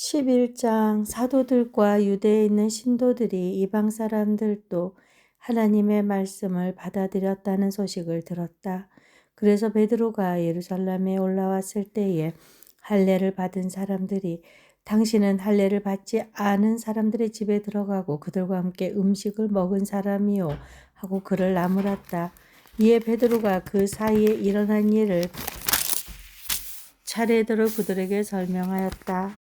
11장 사도들과 유대에 있는 신도들이 이방 사람들도 하나님의 말씀을 받아들였다는 소식을 들었다. 그래서 베드로가 예루살렘에 올라왔을 때에 할례를 받은 사람들이 당신은 할례를 받지 않은 사람들의 집에 들어가고 그들과 함께 음식을 먹은 사람이요 하고 그를 나무랐다. 이에 베드로가 그 사이에 일어난 일을 차례대로 그들에게 설명하였다.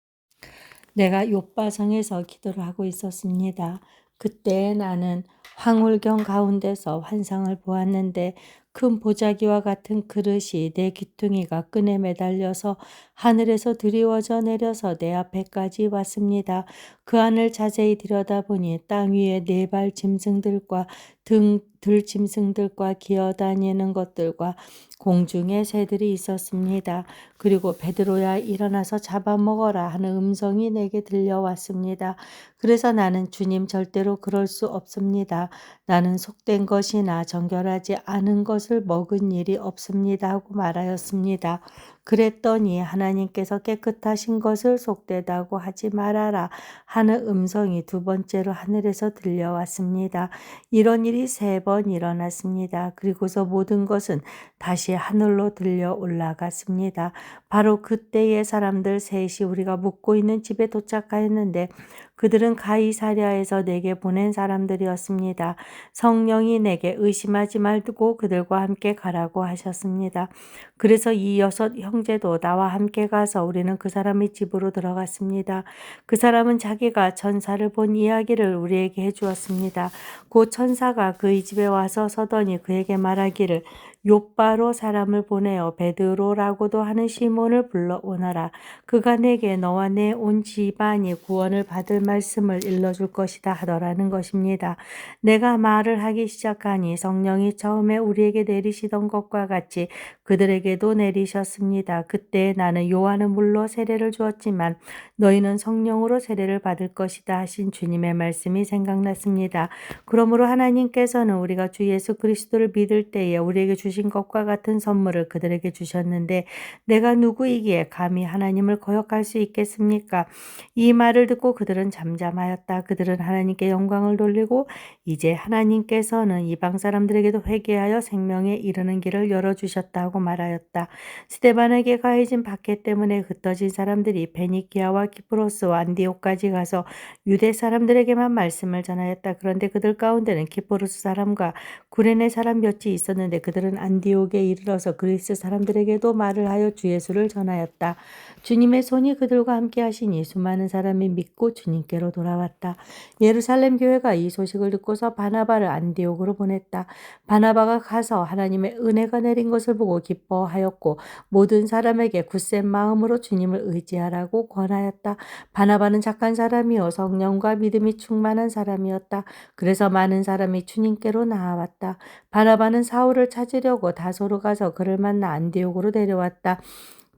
내가 요바성에서 기도를 하고 있었습니다. 그때 나는 황홀경 가운데서 환상을 보았는데 큰 보자기와 같은 그릇이 내 귀퉁이가 끈에 매달려서 하늘에서 드리워져 내려서 내 앞에까지 왔습니다. 그 안을 자세히 들여다보니 땅 위에 네 발 짐승들과 등 들 짐승들과 기어다니는 것들과 공중에 새들이 있었습니다. 그리고 베드로야 일어나서 잡아먹어라 하는 음성이 내게 들려왔습니다. 그래서 나는 주님 절대로 그럴 수 없습니다. 나는 속된 것이나 정결하지 않은 것을 먹은 일이 없습니다 하고 말하였습니다. 그랬더니 하나님께서 깨끗하신 것을 속되다고 하지 말아라 하는 음성이 두 번째로 하늘에서 들려왔습니다. 이런 일이 세 번 일어났습니다. 그리고서 모든 것은 다시 하늘로 들려 올라갔습니다. 바로 그때의 사람들 셋이 우리가 묵고 있는 집에 도착하였는데 그들은 가이사랴에서 내게 보낸 사람들이었습니다. 성령이 내게 의심하지 말고 그들과 함께 가라고 하셨습니다. 그래서 이 여섯 형제도 나와 함께 가서 우리는 그 사람의 집으로 들어갔습니다. 그 사람은 자기가 천사를 본 이야기를 우리에게 해주었습니다. 그 천사가 그의 집에 와서 서더니 그에게 말하기를 요바로 사람을 보내어 베드로라고도 하는 시몬을 불러오너라. 그가 내게 너와 내 온 집안이 구원을 받을 말씀을 일러줄 것이다 하더라는 것입니다. 내가 말을 하기 시작하니 성령이 처음에 우리에게 내리시던 것과 같이 그들에게도 내리셨습니다. 그때 나는 요한은 물로 세례를 주었지만 너희는 성령으로 세례를 받을 것이다 하신 주님의 말씀이 생각났습니다. 그러므로 하나님께서는 우리가 주 예수 그리스도를 믿을 때에 우리에게 주 주신 것과 같은 선물을 그들에게 주셨는데 내가 누구이기에 감히 하나님을 거역할 수 있겠습니까? 이 말을 듣고 그들은 잠잠하였다. 그들은 하나님께 영광을 돌리고 이제 하나님께서는 이방 사람들에게도 회개하여 생명에 이르는 길을 열어 주셨다고 말하였다. 스테반에게 가해진 박해 때문에 흩어진 사람들이 베니키아와 키프로스와 안디오까지 가서 유대 사람들에게만 말씀을 전하였다. 그런데 그들 가운데는 키프로스 사람과 구레네 사람 몇이 있었는데 그들은 안디옥에 이르러서 그리스 사람들에게도 말을 하여 주 예수를 전하였다. 주님의 손이 그들과 함께 하시니 수많은 사람이 믿고 주님께로 돌아왔다. 예루살렘 교회가 이 소식을 듣고서 바나바를 안디옥으로 보냈다. 바나바가 가서 하나님의 은혜가 내린 것을 보고 기뻐하였고 모든 사람에게 굳센 마음으로 주님을 의지하라고 권하였다. 바나바는 착한 사람이요 성령과 믿음이 충만한 사람이었다. 그래서 많은 사람이 주님께로 나아왔다. 바나바는 사울을 찾으려 하려고 다소로 가서 그를 만나 안디옥으로 데려왔다.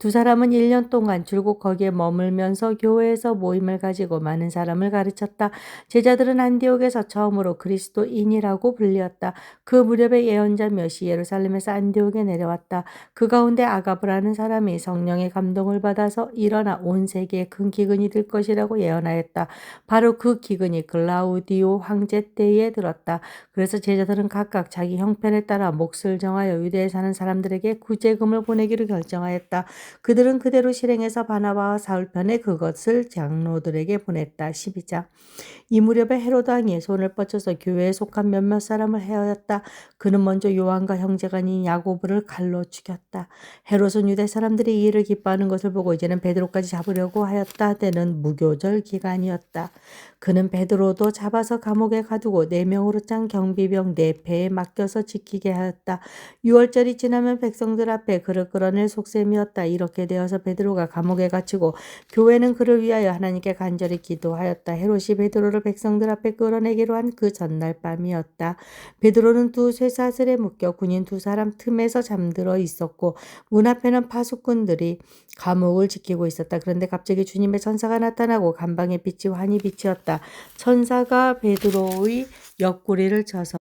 두 사람은 1년 동안 줄곧 거기에 머물면서 교회에서 모임을 가지고 많은 사람을 가르쳤다. 제자들은 안디옥에서 처음으로 그리스도인이라고 불렸다. 그 무렵에 예언자 몇이 예루살렘에서 안디옥에 내려왔다. 그 가운데 아가브라는 사람이 성령의 감동을 받아서 일어나 온 세계에 큰 기근이 될 것이라고 예언하였다. 바로 그 기근이 글라우디오 황제 때에 들었다. 그래서 제자들은 각각 자기 형편에 따라 몫을 정하여 유대에 사는 사람들에게 구제금을 보내기로 결정하였다. 그들은 그대로 실행해서 바나바와 사울 편에 그것을 장로들에게 보냈다. 12장. 이 무렵에 헤로드 왕이 손을 뻗쳐서 교회에 속한 몇몇 사람을 헤어였다. 그는 먼저 요한과 형제간인 야고보를 칼로 죽였다. 헤롯은 유대 사람들이 이 일을 기뻐하는 것을 보고 이제는 베드로까지 잡으려고 하였다. 때는 무교절 기간이었다. 그는 베드로도 잡아서 감옥에 가두고 네 명으로 짠 경비병 네 배에 맡겨서 지키게 하였다. 6월절이 지나면 백성들 앞에 그를 끌어낼 속셈이었다. 이렇게 되어서 베드로가 감옥에 갇히고 교회는 그를 위하여 하나님께 간절히 기도하였다. 헤롯이 베드로를 백성들 앞에 끌어내기로 한 그 전날 밤이었다. 베드로는 두 쇠사슬에 묶여 군인 두 사람 틈에서 잠들어 있었고 문 앞에는 파수꾼들이 감옥을 지키고 있었다. 그런데 갑자기 주님의 천사가 나타나고 간방의 빛이 환히 비치었다. 천사가 베드로의 옆구리를 쳐서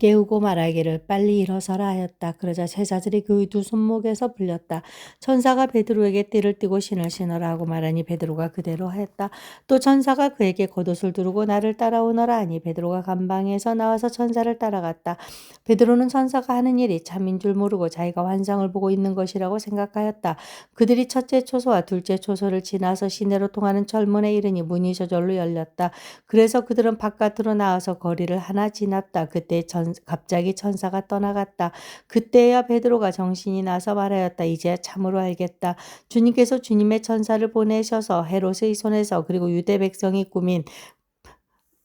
깨우고 말하기를 빨리 일어서라 하였다. 그러자 제자들이 그의 두 손목에서 불렸다. 천사가 베드로에게 띠를 띠고 신을 신어라 하고 말하니 베드로가 그대로 하였다. 또 천사가 그에게 겉옷을 두르고 나를 따라오너라 하니 베드로가 감방에서 나와서 천사를 따라갔다. 베드로는 천사가 하는 일이 참인 줄 모르고 자기가 환상을 보고 있는 것이라고 생각하였다. 그들이 첫째 초소와 둘째 초소를 지나서 시내로 통하는 철문에 이르니 문이 저절로 열렸다. 그래서 그들은 바깥으로 나와서 거리를 하나 지났다. 그때 천, 갑자기 천사가 떠나갔다. 그때야 베드로가 정신이 나서 말하였다. 이제 참으로 알겠다. 주님께서 주님의 천사를 보내셔서 헤롯의 손에서 그리고 유대 백성이 꾸민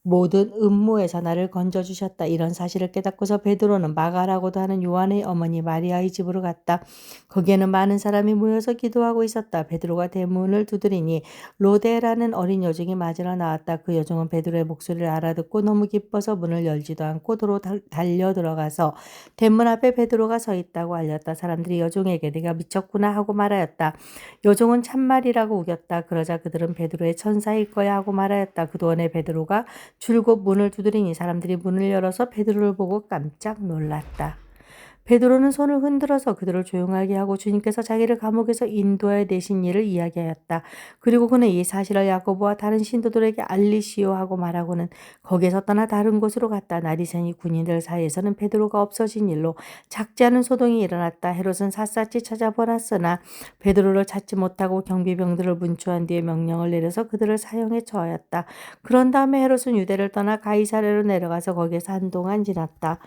모든 음모에서 나를 건져주셨다. 이런 사실을 깨닫고서 베드로는 마가라고도 하는 요한의 어머니 마리아의 집으로 갔다. 거기에는 많은 사람이 모여서 기도하고 있었다. 베드로가 대문을 두드리니 로데라는 어린 여종이 맞으러 나왔다. 그 여종은 베드로의 목소리를 알아듣고 너무 기뻐서 문을 열지도 않고 도로 달려 들어가서 대문 앞에 베드로가 서 있다고 알렸다. 사람들이 여종에게 네가 미쳤구나 하고 말하였다. 여종은 참말이라고 우겼다. 그러자 그들은 베드로의 천사일 거야 하고 말하였다. 그동안에 베드로가 줄곧 문을 두드리니 사람들이 문을 열어서 베드로를 보고 깜짝 놀랐다. 베드로는 손을 흔들어서 그들을 조용하게 하고 주님께서 자기를 감옥에서 인도하여 내신 일을 이야기하였다. 그리고 그는 이 사실을 야고보와 다른 신도들에게 알리시오 하고 말하고는 거기서 떠나 다른 곳으로 갔다. 날이 새니 군인들 사이에서는 베드로가 없어진 일로 작지 않은 소동이 일어났다. 헤롯은 샅샅이 찾아보았으나 베드로를 찾지 못하고 경비병들을 문추한 뒤에 명령을 내려서 그들을 사형에 처하였다. 그런 다음에 헤롯은 유대를 떠나 가이사레로 내려가서 거기에서 한동안 지났다.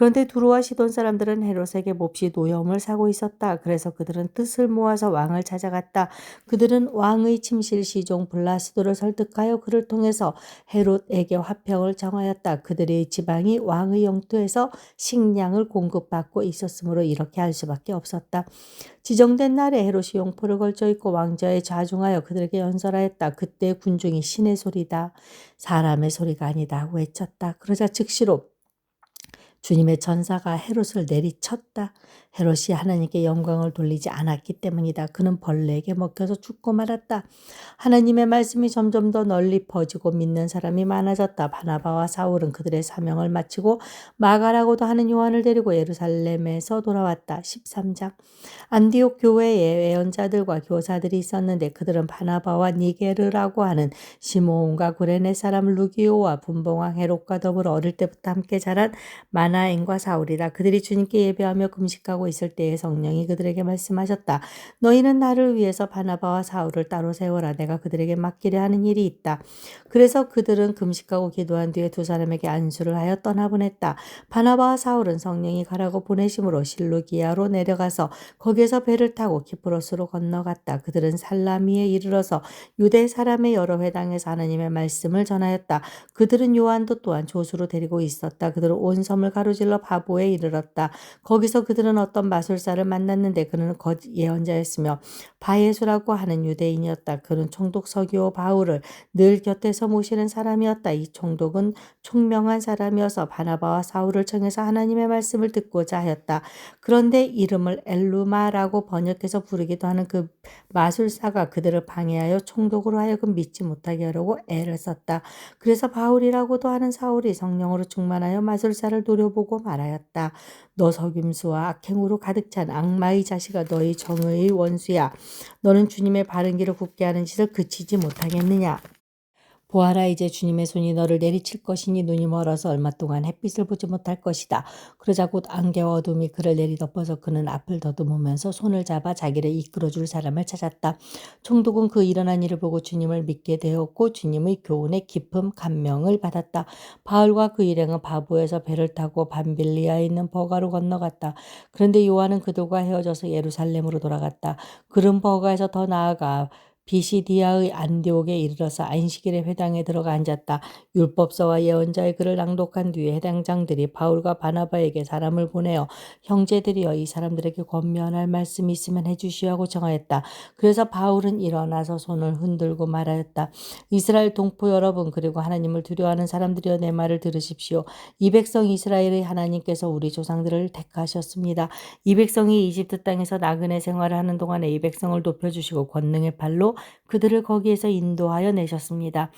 그런데 두루와 시돈 사람들은 헤롯에게 몹시 노염을 사고 있었다. 그래서 그들은 뜻을 모아서 왕을 찾아갔다. 그들은 왕의 침실 시종 블라스도를 설득하여 그를 통해서 헤롯에게 화평을 정하였다. 그들의 지방이 왕의 영토에서 식량을 공급받고 있었으므로 이렇게 할 수밖에 없었다. 지정된 날에 헤롯이 용포를 걸쳐 있고 왕자에 좌중하여 그들에게 연설하였다. 그때 군중이 신의 소리다. 사람의 소리가 아니다 외쳤다. 그러자 즉시로 주님의 전사가 헤롯을 내리쳤다. 헤롯이 하나님께 영광을 돌리지 않았기 때문이다. 그는 벌레에게 먹혀서 죽고 말았다. 하나님의 말씀이 점점 더 널리 퍼지고 믿는 사람이 많아졌다. 바나바와 사울은 그들의 사명을 마치고 마가라고도 하는 요한을 데리고 예루살렘에서 돌아왔다. 13장 안디옥 교회에 예언자들과 교사들이 있었는데 그들은 바나바와 니게르라고 하는 시몬과 구레네 사람 루기오와 분봉왕 헤롯과 더불어 어릴 때부터 함께 자란 마나엔과 사울이다. 그들이 주님께 예배하며 금식하고 있을 때에 성령이 그들에게 말씀하셨다. 너희는 나를 위해서 바나바와 사울을 따로 세워라. 내가 그들에게 맡기려 하는 일이 있다. 그래서 그들은 금식하고 기도한 뒤에 두 사람에게 안수를 하여 떠나보냈다. 바나바와 사울은 성령이 가라고 보내심으로 실루기아로 내려가서 거기에서 배를 타고 키프로스로 건너갔다. 그들은 살라미에 이르러서 유대 사람의 여러 회당에서 하나님의 말씀을 전하였다. 그들은 요한도 또한 조수로 데리고 있었다. 그들은 온 섬을 가로질러 바보에 이르렀다. 거기서 그들은 어떤 마술사를 만났는데 그는 거 예언자였으며 바예수라고 하는 유대인이었다. 그는 총독 서기오 바울을 늘 곁에서 모시는 사람이었다. 이 총독은 총명한 사람이어서 바나바와 사울을 청해서 하나님의 말씀을 듣고자 하였다. 그런데 이름을 엘루마라고 번역해서 부르기도 하는 그 마술사가 그들을 방해하여 총독으로 하여금 믿지 못하게 하려고 애를 썼다. 그래서 바울이라고도 하는 사울이 성령으로 충만하여 마술사를 노려보고 말하였다. 너 석임수와 악행 으로 가득 찬 악마의 자식아 너희 정의의 원수야. 너는 주님의 바른 길을 굽게 하는 짓을 그치지 못하겠느냐. 보아라 이제 주님의 손이 너를 내리칠 것이니 눈이 멀어서 얼마 동안 햇빛을 보지 못할 것이다. 그러자 곧 안개와 어둠이 그를 내리덮어서 그는 앞을 더듬으면서 손을 잡아 자기를 이끌어줄 사람을 찾았다. 총독은 그 일어난 일을 보고 주님을 믿게 되었고 주님의 교훈에 깊은 감명을 받았다. 바울과 그 일행은 바보에서 배를 타고 밤빌리아에 있는 버가로 건너갔다. 그런데 요한은 그들과 헤어져서 예루살렘으로 돌아갔다. 그는 버가에서 더 나아가 비시디아의 안디옥에 이르러서 안식일의 회당에 들어가 앉았다. 율법서와 예언자의 글을 낭독한 뒤에 해당장들이 바울과 바나바에게 사람을 보내어 형제들이여 이 사람들에게 권면할 말씀이 있으면 해주시오 고 정하였다. 그래서 바울은 일어나서 손을 흔들고 말하였다. 이스라엘 동포 여러분 그리고 하나님을 두려워하는 사람들이여 내 말을 들으십시오. 이 백성 이스라엘의 하나님께서 우리 조상들을 택하셨습니다. 이 백성이 이집트 땅에서 나그네 생활을 하는 동안에 이 백성을 높여주시고 권능의 하심으로 그들을 거기에서 인도하여 내셨습니다.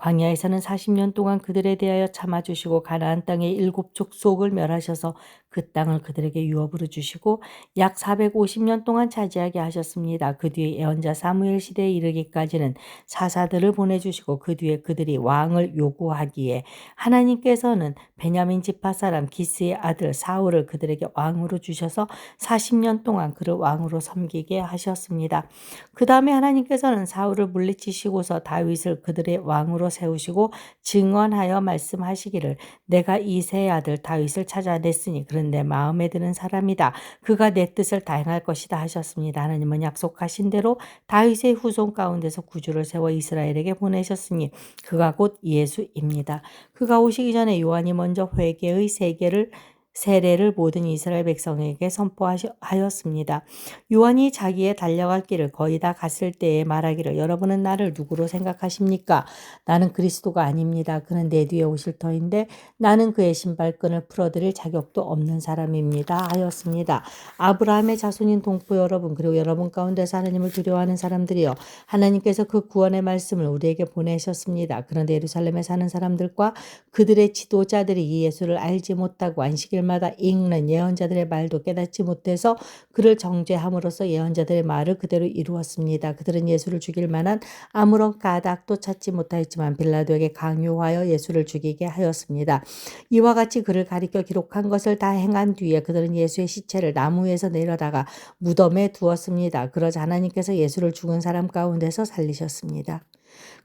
광야에서는 40년 동안 그들에 대하여 참아주시고 가나안 땅의 일곱 족속을 멸하셔서 그 땅을 그들에게 유업으로 주시고 약 450년 동안 차지하게 하셨습니다. 그 뒤에 예언자 사무엘 시대에 이르기까지는 사사들을 보내주시고 그 뒤에 그들이 왕을 요구하기에 하나님께서는 베냐민 지파 사람 기스의 아들 사울을 그들에게 왕으로 주셔서 40년 동안 그를 왕으로 섬기게 하셨습니다. 그 다음에 하나님께서는 사울을 물리치시고서 다윗을 그들의 왕으로 세우시고 증언하여 말씀하시기를 내가 이세의 아들 다윗을 찾아냈으니 내 마음에 드는 사람이다. 그가 내 뜻을 다행할 것이다 하셨습니다. 하나님은 약속하신 대로 다윗의 후손 가운데서 구주를 세워 이스라엘에게 보내셨으니 그가 곧 예수입니다. 그가 오시기 전에 요한이 먼저 회개의 세계를 세례를 모든 이스라엘 백성에게 선포하였습니다. 요한이 자기의 달려갈 길을 거의 다 갔을 때에 말하기를 여러분은 나를 누구로 생각하십니까? 나는 그리스도가 아닙니다. 그는 내 뒤에 오실 터인데 나는 그의 신발끈을 풀어드릴 자격도 없는 사람입니다. 하였습니다. 아브라함의 자손인 동포 여러분 그리고 여러분 가운데서 하나님을 두려워하는 사람들이여 하나님께서 그 구원의 말씀을 우리에게 보내셨습니다. 그런데 예루살렘에 사는 사람들과 그들의 지도자들이 이 예수를 알지 못하고 안식일 일마다 읽는 예언자들의 말도 깨닫지 못해서 그를 정죄함으로써 예언자들의 말을 그대로 이루었습니다. 그들은 예수를 죽일 만한 아무런 가닥도 찾지 못하였지만 빌라도에게 강요하여 예수를 죽이게 하였습니다. 이와 같이 그를 가리켜 기록한 것을 다 행한 뒤에 그들은 예수의 시체를 나무 에서 내려다가 무덤에 두었습니다. 그러자 하나님께서 예수를 죽은 사람 가운데서 살리셨습니다.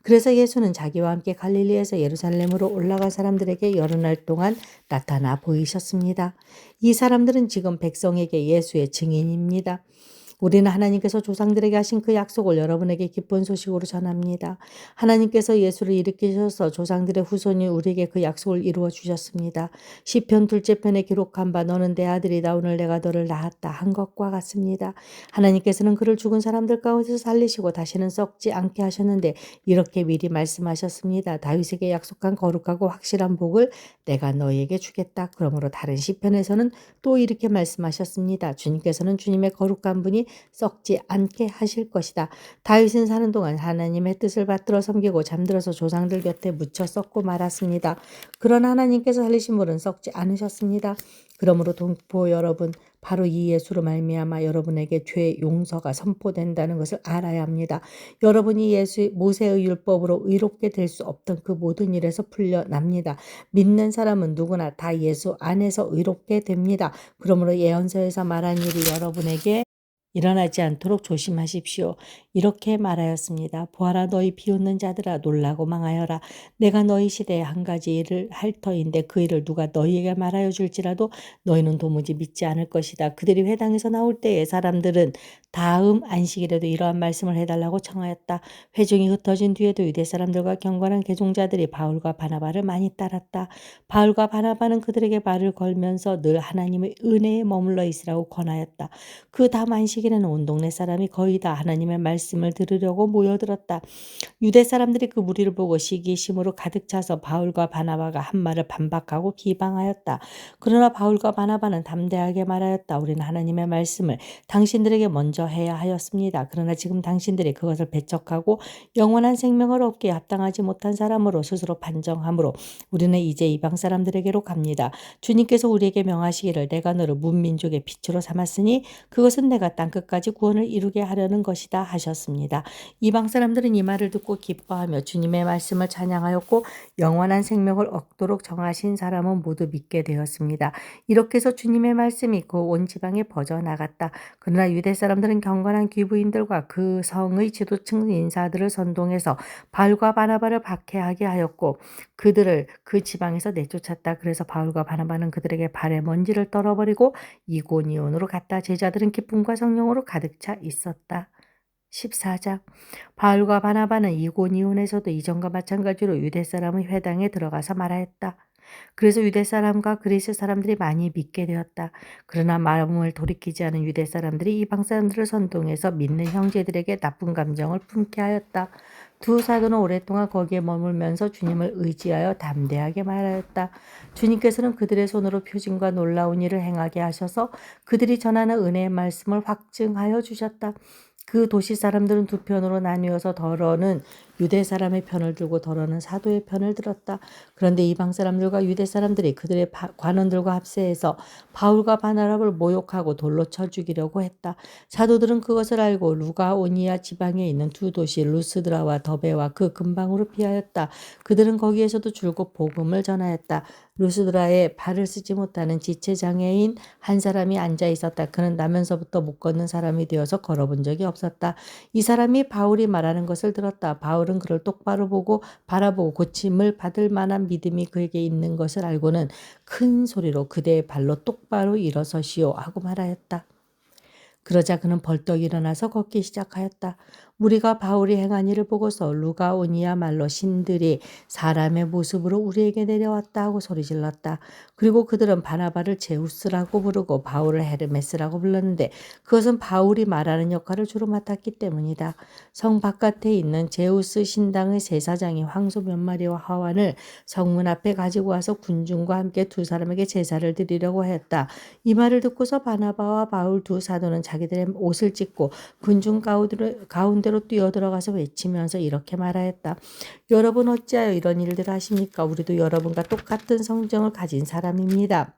그래서 예수는 자기와 함께 갈릴리에서 예루살렘으로 올라갈 사람들에게 여러 날 동안 나타나 보이셨습니다. 이 사람들은 지금 백성에게 예수의 증인입니다. 우리는 하나님께서 조상들에게 하신 그 약속을 여러분에게 기쁜 소식으로 전합니다. 하나님께서 예수를 일으키셔서 조상들의 후손이 우리에게 그 약속을 이루어 주셨습니다. 시편 둘째 편에 기록한 바 너는 내 아들이다 오늘 내가 너를 낳았다 한 것과 같습니다. 하나님께서는 그를 죽은 사람들 가운데서 살리시고 다시는 썩지 않게 하셨는데 이렇게 미리 말씀하셨습니다. 다윗에게 약속한 거룩하고 확실한 복을 내가 너희에게 주겠다. 그러므로 다른 시편에서는 또 이렇게 말씀하셨습니다. 주님께서는 주님의 거룩한 분이 썩지 않게 하실 것이다. 다윗은 사는 동안 하나님의 뜻을 받들어 섬기고 잠들어서 조상들 곁에 묻혀 썩고 말았습니다. 그러나 하나님께서 살리신 분은 썩지 않으셨습니다. 그러므로 동포 여러분 바로 이 예수로 말미암아 여러분에게 죄 용서가 선포된다는 것을 알아야 합니다. 여러분이 예수 모세의 율법으로 의롭게 될 수 없던 그 모든 일에서 풀려납니다. 믿는 사람은 누구나 다 예수 안에서 의롭게 됩니다. 그러므로 예언서에서 말한 일이 여러분에게 일어나지 않도록 조심하십시오. 이렇게 말하였습니다. 보아라 너희 비웃는 자들아 놀라고 망하여라. 내가 너희 시대에 한 가지 일을 할 터인데 그 일을 누가 너희에게 말하여 줄지라도 너희는 도무지 믿지 않을 것이다. 그들이 회당에서 나올 때에 사람들은 다음 안식일에도 이러한 말씀을 해달라고 청하였다. 회중이 흩어진 뒤에도 유대 사람들과 경건한 개종자들이 바울과 바나바를 많이 따랐다. 바울과 바나바는 그들에게 말을 걸면서 늘 하나님의 은혜에 머물러 있으라고 권하였다. 그 다음 안식 안식일에는 온 동네 사람이 거의 다 하나님의 말씀을 들으려고 모여들었다. 유대 사람들이 그 무리를 보고 시기심으로 가득 차서 바울과 바나바가 한 말을 반박하고 기방하였다. 그러나 바울과 바나바는 담대하게 말하였다. 우리는 하나님의 말씀을 당신들에게 먼저 해야 하였습니다. 그러나 지금 당신들이 그것을 배척하고 영원한 생명을 얻기에 합당하지 못한 사람으로 스스로 판정하므로 우리는 이제 이방 사람들에게로 갑니다. 주님께서 우리에게 명하시기를 내가 너를 문민족의 빛으로 삼았으니 그것은 내가 땅 끝까지 구원을 이루게 하려는 것이다 하셨습니다. 이방 사람들은 이 말을 듣고 기뻐하며 주님의 말씀을 찬양하였고 영원한 생명을 얻도록 정하신 사람은 모두 믿게 되었습니다. 이렇게 해서 주님의 말씀이 그 온 지방에 퍼져 나갔다. 그러나 유대 사람들은 경건한 귀부인들과 그 성의 지도층 인사들을 선동해서 바울과 바나바를 박해하게 하였고 그들을 그 지방에서 내쫓았다. 그래서 바울과 바나바는 그들에게 발에 먼지를 떨어버리고 이고니온으로 갔다. 제자들은 기쁨과 성령 성령으로 가득 차 있었다. 14장 바울과 바나바는 이고니온에서도 이전과 마찬가지로 유대 사람의 회당에 들어가서 말하였다. 그래서 유대 사람과 그리스 사람들이 많이 믿게 되었다. 그러나 마음을 돌이키지 않은 유대 사람들이 이방 사람들을 선동해서 믿는 형제들에게 나쁜 감정을 품게 하였다. 두 사도는 오랫동안 거기에 머물면서 주님을 의지하여 담대하게 말하였다. 주님께서는 그들의 손으로 표징과 놀라운 일을 행하게 하셔서 그들이 전하는 은혜의 말씀을 확증하여 주셨다. 그 도시 사람들은 두 편으로 나뉘어서 더러는 유대 사람의 편을 들고 더러는 사도의 편을 들었다. 그런데 이방 사람들과 유대 사람들이 그들의 바- 관원들과 합세해서 바울과 바나바를 모욕하고 돌로 쳐 죽이려고 했다. 사도들은 그것을 알고 루가오니아 지방에 있는 두 도시 루스드라와 더베와 그 근방으로 피하였다. 그들은 거기에서도 줄곧 복음을 전하였다. 루스드라에 발을 쓰지 못하는 지체 장애인 한 사람이 앉아 있었다. 그는 나면서부터 못 걷는 사람이 되어서 걸어본 적이 없었다. 이 사람이 바울이 말하는 것을 들었다. 바울 은 그를 똑바로 보고 바라보고 고침을 받을 만한 믿음이 그에게 있는 것을 알고는 큰 소리로 그대의 발로 똑바로 일어서시오 하고 말하였다. 그러자 그는 벌떡 일어나서 걷기 시작하였다. 우리가 바울이 행한 일을 보고서 루가오니아 말로 신들이 사람의 모습으로 우리에게 내려왔다 하고 소리질렀다. 그리고 그들은 바나바를 제우스라고 부르고 바울을 헤르메스라고 불렀는데 그것은 바울이 말하는 역할을 주로 맡았기 때문이다. 성 바깥에 있는 제우스 신당의 제사장이 황소 몇 마리와 하완을 성문 앞에 가지고 와서 군중과 함께 두 사람에게 제사를 드리려고 하였다. 이 말을 듣고서 바나바와 바울 두 사도는 자기들의 옷을 찢고 군중 가운데로, 가운데로 뛰어들어가서 외치면서 이렇게 말하였다. 여러분 어찌하여 이런 일들을 하십니까? 우리도 여러분과 똑같은 성정을 가진 사람입니다.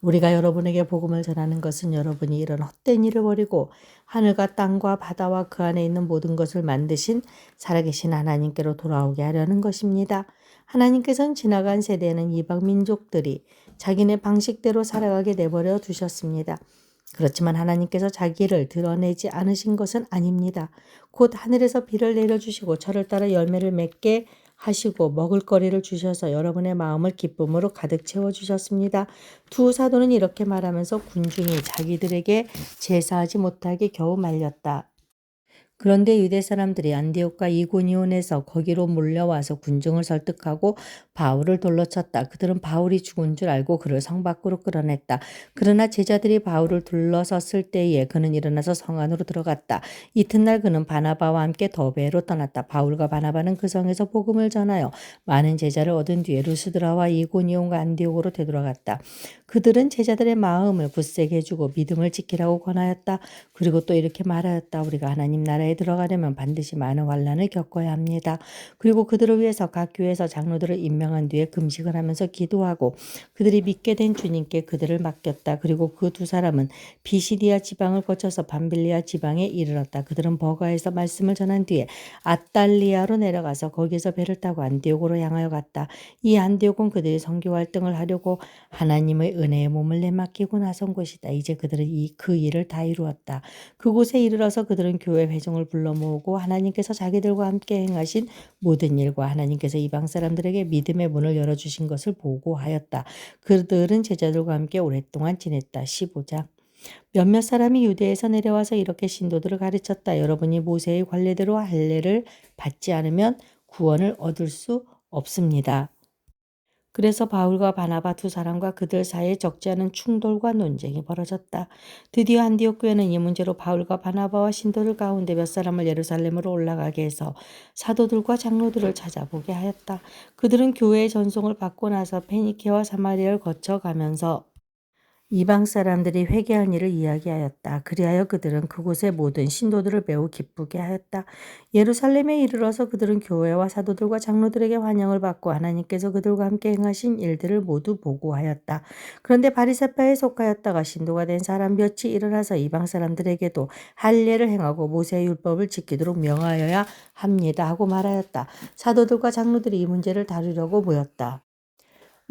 우리가 여러분에게 복음을 전하는 것은 여러분이 이런 헛된 일을 버리고 하늘과 땅과 바다와 그 안에 있는 모든 것을 만드신 살아계신 하나님께로 돌아오게 하려는 것입니다. 하나님께서는 지나간 세대에는 이방 민족들이 자기네 방식대로 살아가게 내버려 두셨습니다. 그렇지만 하나님께서 자기를 드러내지 않으신 것은 아닙니다. 곧 하늘에서 비를 내려주시고 저를 따라 열매를 맺게 하시고 먹을거리를 주셔서 여러분의 마음을 기쁨으로 가득 채워주셨습니다. 두 사도는 이렇게 말하면서 군중이 자기들에게 제사하지 못하게 겨우 말렸다. 그런데 유대 사람들이 안디옥과 이고니온에서 거기로 몰려와서 군중을 설득하고 바울을 돌로 쳤다. 그들은 바울이 죽은 줄 알고 그를 성 밖으로 끌어냈다. 그러나 제자들이 바울을 둘러섰을 때에 그는 일어나서 성 안으로 들어갔다. 이튿날 그는 바나바와 함께 더베로 떠났다. 바울과 바나바는 그 성에서 복음을 전하여 많은 제자를 얻은 뒤에 루스드라와 이고니온과 안디옥으로 되돌아갔다. 그들은 제자들의 마음을 굳세게 해주고 믿음을 지키라고 권하였다. 그리고 또 이렇게 말하였다. 우리가 하나님 나라에 들어가려면 반드시 많은 환란을 겪어야 합니다. 그리고 그들을 위해서 각 교회에서 장로들을 임명한 뒤에 금식을 하면서 기도하고 그들이 믿게 된 주님께 그들을 맡겼다. 그리고 그 두 사람은 비시디아 지방을 거쳐서 밤빌리아 지방에 이르렀다. 그들은 버가에서 말씀을 전한 뒤에 아달리아로 내려가서 거기에서 배를 타고 안디옥으로 향하여 갔다. 이 안디옥은 그들이 선교 활동을 하려고 하나님의 은혜의 몸을 내맡기고 나선 곳이다. 이제 그들은 이 그 일을 다 이루었다. 그곳에 이르러서 그들은 교회 회중 을 불러 모으고 하나님께서 자기들과 함께 행하신 모든 일과 하나님께서 이방 사람들에게 믿음의 문을 열어주신 것을 보고하였다. 그들은 제자들과 함께 오랫동안 지냈다. 15장 몇몇 사람이 유대에서 내려와서 이렇게 신도들을 가르쳤다. 여러분이 모세의 관례대로 할례를 받지 않으면 구원을 얻을 수 없습니다. 그래서 바울과 바나바 두 사람과 그들 사이에 적지 않은 충돌과 논쟁이 벌어졌다. 드디어 안디옥 교회는 이 문제로 바울과 바나바와 신도들 가운데 몇 사람을 예루살렘으로 올라가게 해서 사도들과 장로들을 찾아보게 하였다. 그들은 교회의 전송을 받고 나서 페니케와 사마리아를 거쳐가면서 이방 사람들이 회개한 일을 이야기하였다. 그리하여 그들은 그곳의 모든 신도들을 매우 기쁘게 하였다. 예루살렘에 이르러서 그들은 교회와 사도들과 장로들에게 환영을 받고 하나님께서 그들과 함께 행하신 일들을 모두 보고하였다. 그런데 바리새파에 속하였다가 신도가 된 사람 몇이 일어나서 이방 사람들에게도 할례를 행하고 모세의 율법을 지키도록 명하여야 합니다 하고 말하였다. 사도들과 장로들이 이 문제를 다루려고 모였다.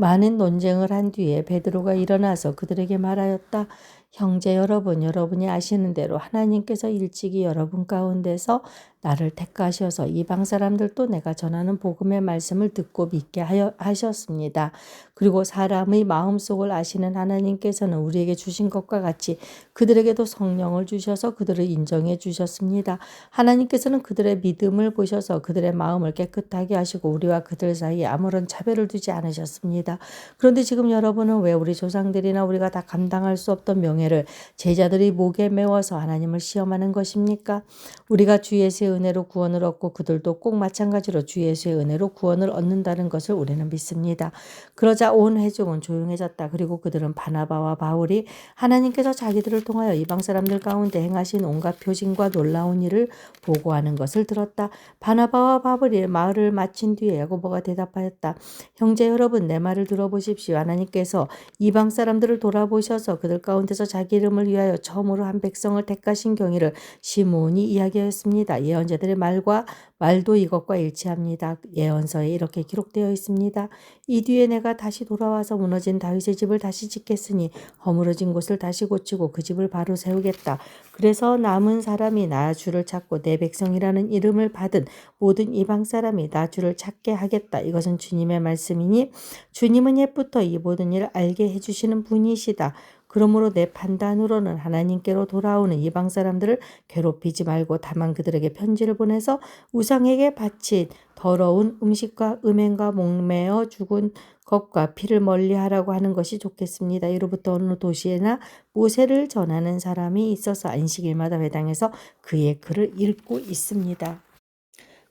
많은 논쟁을 한 뒤에 베드로가 일어나서 그들에게 말하였다. 형제 여러분, 여러분이 아시는 대로 하나님께서 일찍이 여러분 가운데서 나를 택하셔서 이방 사람들도 내가 전하는 복음의 말씀을 듣고 믿게 하여, 하셨습니다. 그리고 사람의 마음속을 아시는 하나님께서는 우리에게 주신 것과 같이 그들에게도 성령을 주셔서 그들을 인정해 주셨습니다. 하나님께서는 그들의 믿음을 보셔서 그들의 마음을 깨끗하게 하시고 우리와 그들 사이에 아무런 차별을 두지 않으셨습니다. 그런데 지금 여러분은 왜 우리 조상들이나 우리가 다 감당할 수 없던 명예를 제자들이 목에 메워서 하나님을 시험하는 것입니까? 우리가 주 예수의 예수의 은혜로 구원을 얻고 그들도 꼭 마찬가지로 주 예수의 은혜로 구원을 얻는다는 것을 우리는 믿습니다. 그러자 온 회중은 조용해졌다. 그리고 그들은 바나바와 바울이 하나님께서 자기들을 통하여 이방 사람들 가운데 행하신 온갖 표징과 놀라운 일을 보고하는 것을 들었다. 바나바와 바울이 말을 마친 뒤에 야고보가 대답하였다. 형제 여러분 내 말을 들어보십시오. 하나님께서 이방 사람들을 돌아보셔서 그들 가운데서 자기 이름을 위하여 처음으로 한 백성을 택하신 경위를 시몬이 이야기하였습니다. 예언 자들의 말과 말도 이것과 일치합니다. 예언서에 이렇게 기록되어 있습니다. 이 뒤에 내가 다시 돌아와서 무너진 다윗의 집을 다시 짓겠으니 허물어진 곳을 다시 고치고 그 집을 바로 세우겠다. 그래서 남은 사람이 나 주를 찾고 내 백성이라는 이름을 받은 모든 이방 사람이 나 주를 찾게 하겠다. 이것은 주님의 말씀이니 주님은 옛부터 이 모든 일을 알게 해주시는 분이시다. 그러므로 내 판단으로는 하나님께로 돌아오는 이방 사람들을 괴롭히지 말고 다만 그들에게 편지를 보내서 우상에게 바친 더러운 음식과 음행과 목매어 죽은 것과 피를 멀리하라고 하는 것이 좋겠습니다. 이로부터 어느 도시에나 모세를 전하는 사람이 있어서 안식일마다 회당에서 그의 글을 읽고 있습니다.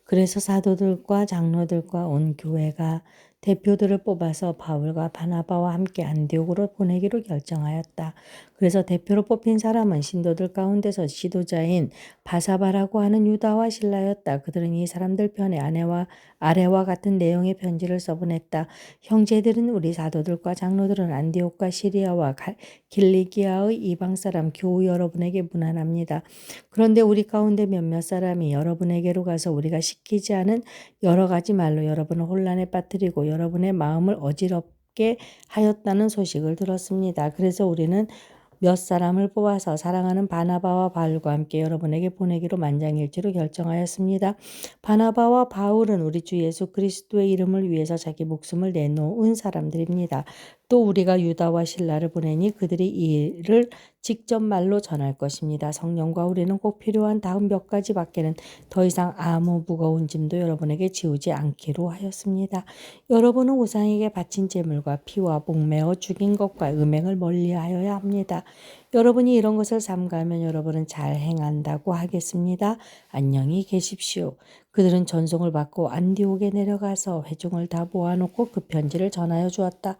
그래서 사도들과 장로들과 온 교회가 대표들을 뽑아서 바울과 바나바와 함께 안디옥으로 보내기로 결정하였다. 그래서 대표로 뽑힌 사람은 신도들 가운데서 지도자인 바사바라고 하는 유다와 신라였다. 그들은 이 사람들 편에 아내와 아래와 같은 내용의 편지를 써보냈다. 형제들은 우리 사도들과 장로들은 안디옥과 시리아와 길리기아의 이방 사람 교우 여러분에게 무난합니다. 그런데 우리 가운데 몇몇 사람이 여러분에게로 가서 우리가 시키지 않은 여러 가지 말로 여러분을 혼란에 빠뜨리고 여러분의 마음을 어지럽게 하였다는 소식을 들었습니다. 그래서 우리는 몇 사람을 뽑아서 사랑하는 바나바와 바울과 함께 여러분에게 보내기로 만장일치로 결정하였습니다. 바나바와 바울은 우리 주 예수 그리스도의 이름을 위해서 자기 목숨을 내놓은 사람들입니다. 또 우리가 유다와 신라를 보내니 그들이 이 일을 직접 말로 전할 것입니다. 성령과 우리는 꼭 필요한 다음 몇 가지 밖에는 더 이상 아무 무거운 짐도 여러분에게 지우지 않기로 하였습니다. 여러분은 우상에게 바친 재물과 피와 목매어 죽인 것과 음행을 멀리하여야 합니다. 여러분이 이런 것을 삼가하면 여러분은 잘 행한다고 하겠습니다. 안녕히 계십시오. 그들은 전송을 받고 안디옥에 내려가서 회중을 다 모아놓고 그 편지를 전하여 주었다.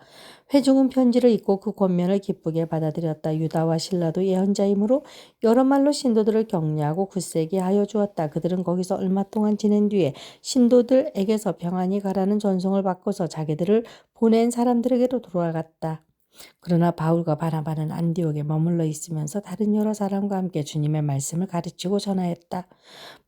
회중은 편지를 읽고 그 권면을 기쁘게 받아들였다. 유다와 신라도 예언자이므로 여러 말로 신도들을 격려하고 굳세게 하여 주었다. 그들은 거기서 얼마 동안 지낸 뒤에 신도들에게서 평안히 가라는 전송을 받고서 자기들을 보낸 사람들에게로 돌아갔다. 그러나 바울과 바나바는 안디옥에 머물러 있으면서 다른 여러 사람과 함께 주님의 말씀을 가르치고 전하였다.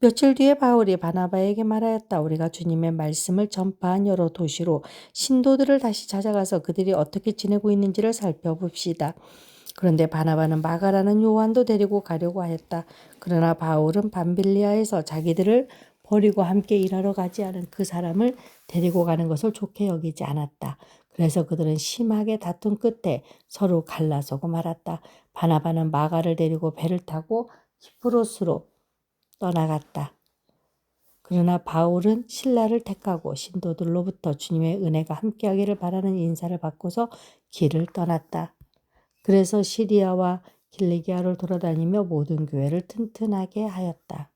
며칠 뒤에 바울이 바나바에게 말하였다. 우리가 주님의 말씀을 전파한 여러 도시로 신도들을 다시 찾아가서 그들이 어떻게 지내고 있는지를 살펴봅시다. 그런데 바나바는 마가라는 요한도 데리고 가려고 하였다. 그러나 바울은 밤빌리아에서 자기들을 버리고 함께 일하러 가지 않은 그 사람을 데리고 가는 것을 좋게 여기지 않았다. 그래서 그들은 심하게 다툰 끝에 서로 갈라서고 말았다. 바나바는 마가를 데리고 배를 타고 히프로스로 떠나갔다. 그러나 바울은 신라를 택하고 신도들로부터 주님의 은혜가 함께하기를 바라는 인사를 받고서 길을 떠났다. 그래서 시리아와 길리기아를 돌아다니며 모든 교회를 튼튼하게 하였다.